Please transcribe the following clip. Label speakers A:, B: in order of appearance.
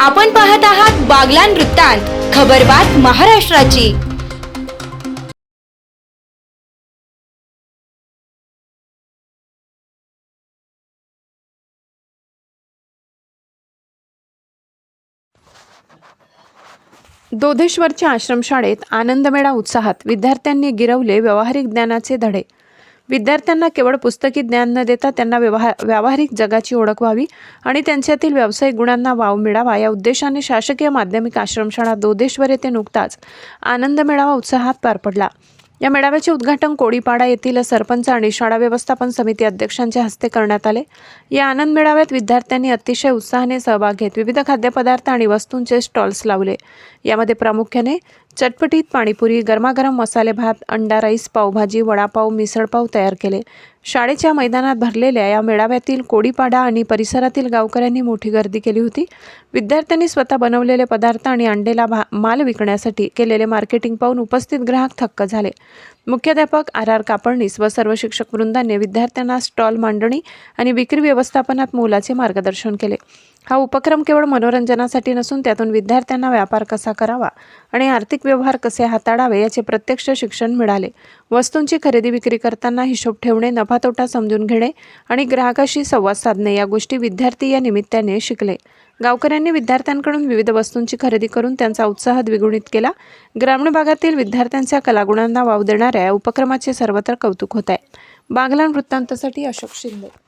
A: आपण पाहत आहात बागलान वृत्तांत खबरबात महाराष्ट्राची.
B: दोधेश्वरच्या आश्रमशाळेत आनंदमेळा उत्साहात विद्यार्थ्यांनी गिरवले व्यावहारिक ज्ञानाचे धडे. विद्यार्थ्यांना केवळ पुस्तकी ज्ञान न देता त्यांना व्यवहार व्यावहारिक जगाची ओळख व्हावी आणि त्यांच्यातील व्यावसायिक गुणांना वाव मिळावा या उद्देशाने शासकीय माध्यमिक आश्रमशाळा दोदेश्वर येथे नुकताच आनंद मेळावा उत्साहात पार पडला. या मेळाव्याचे उद्घाटन कोडीपाडा येथील सरपंच आणि शाळा व्यवस्थापन समिती अध्यक्षांच्या हस्ते करण्यात आले. या आनंद मेळाव्यात विद्यार्थ्यांनी अतिशय उत्साहाने सहभाग घेत विविध खाद्यपदार्थ आणि वस्तूंचे स्टॉल्स लावले. यामध्ये प्रामुख्याने चटपटीत पाणीपुरी गरमागरम मसाले भात अंडा राईस पावभाजी वडापाव मिसळपाव तयार केले. शाळेच्या मैदानात भरलेल्या या मेळाव्यातील कोडीपाडा आणि परिसरातील गावकऱ्यांनी मोठी गर्दी केली होती. विद्यार्थ्यांनी स्वतः बनवलेले पदार्थ आणि आणलेला भा माल विकण्यासाठी केलेले मार्केटिंग पाहून उपस्थित ग्राहक थक्क झाले. मुख्याध्यापक आर आर कापडणीस व सर्व शिक्षक वृंदांनी विद्यार्थ्यांना स्टॉल मांडणी आणि विक्री व्यवस्थापनात मोलाचे मार्गदर्शन केले. हा उपक्रम केवळ मनोरंजनासाठी नसून त्यातून विद्यार्थ्यांना व्यापार कसा करावा आणि आर्थिक व्यवहार कसे हाताळावे याचे प्रत्यक्ष शिक्षण मिळाले. वस्तूंची खरेदी विक्री करताना हिशोब ठेवणे नफा तोटा समजून घेणे आणि ग्राहकाशी संवाद साधणे या गोष्टी विद्यार्थी या निमित्ताने शिकले. गावकऱ्यांनी विद्यार्थ्यांकडून विविध वस्तूंची खरेदी करून त्यांचा उत्साह द्विगुणित केला. ग्रामीण भागातील विद्यार्थ्यांच्या कलागुणांना वाव देणाऱ्या या उपक्रमाचे सर्वत्र कौतुक होत आहे. बागलान वृत्तांतासाठी अशोक शिंदे.